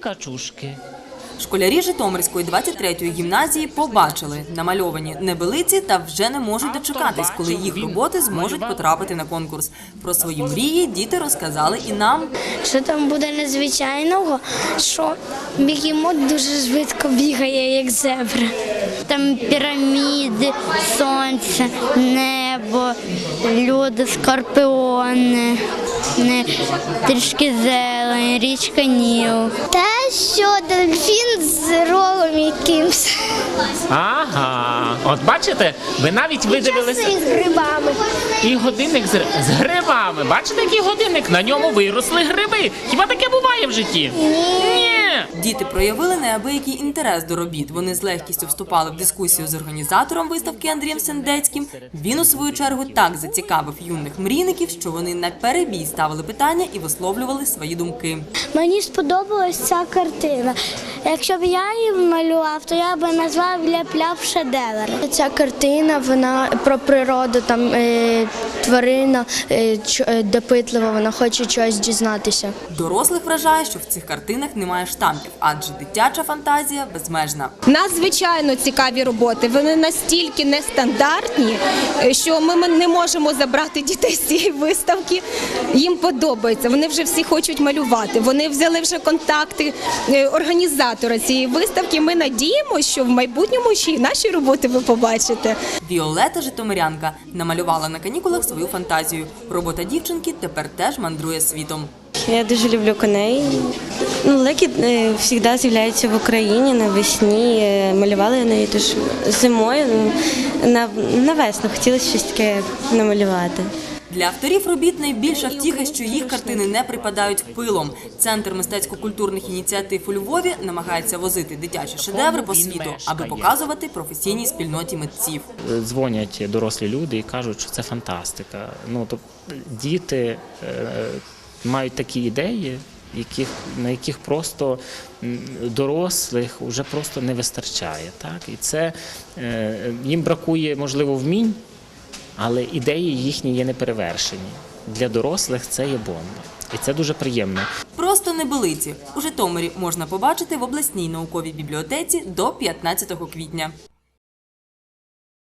качушки. Школярі Житомирської 23-ї гімназії побачили намальовані небелиці та вже не можуть дочекатись, коли їх роботи зможуть потрапити на конкурс. Про свої мрії діти розказали і нам. Що там буде незвичайного, що бігемот дуже швидко бігає, як зебра. Там піраміди, сонце, небо, люди, скорпіони, трішки зелень, річка Ніл. Те, що дельфін з рогом якимсь. Ага, от бачите, ви навіть видивилися з грибами. і годинник з, з грибами. Бачите, який годинник? На ньому виросли гриби. Хіба таке буває в житті? Ні. Діти проявили неабиякий інтерес до робіт. Вони з легкістю вступали в дискусію з організатором виставки Андрієм Сендецьким. Він у свою чергу так зацікавив юних мрійників, що вони на перебій ставили питання і висловлювали свої думки. Мені сподобалась ця картина. Якщо б я її малював, то я би назвав ляп-ляп шедевр. Ця картина вона про природу, там е, тварина е, ч- е, допитлива, вона хоче чогось дізнатися. Дорослих вражає, що в цих картинах немає штампів, адже дитяча фантазія безмежна. Надзвичайно цікаві роботи. Вони настільки нестандартні, е, що ми ми не можемо забрати дітей з цієї виставки. Їм подобається. Вони вже всі хочуть малювати. Вони взяли вже контакти е, організатора цієї виставки. Ми надіємося, що в майбутньому ще й наші роботи ви побачите. Віолета Житомирянка намалювала на канікулах свою фантазію. Робота дівчинки тепер теж мандрує світом. Я дуже люблю коней. Ну, лекі е, завжди з'являються в Україні навесні. Е, Малювали неї теж зимою. Ну, на, на весну хотілося щось таке намалювати. Для авторів робіт найбільша втіха, що їх картини не припадають пилом. Центр мистецько-культурних ініціатив у Львові намагається возити дитячі шедеври по світу, аби показувати професійній спільноті митців. Дзвонять дорослі люди і кажуть, що це фантастика. Ну, тобто діти е, мають такі ідеї, яких, на яких просто дорослих вже просто не вистачає. Так? І це е, їм бракує, можливо, вмінь, але ідеї їхні є неперевершені. Для дорослих це є бомба. І це дуже приємно. Просто небелиці у Житомирі можна побачити в обласній науковій бібліотеці до 15 квітня.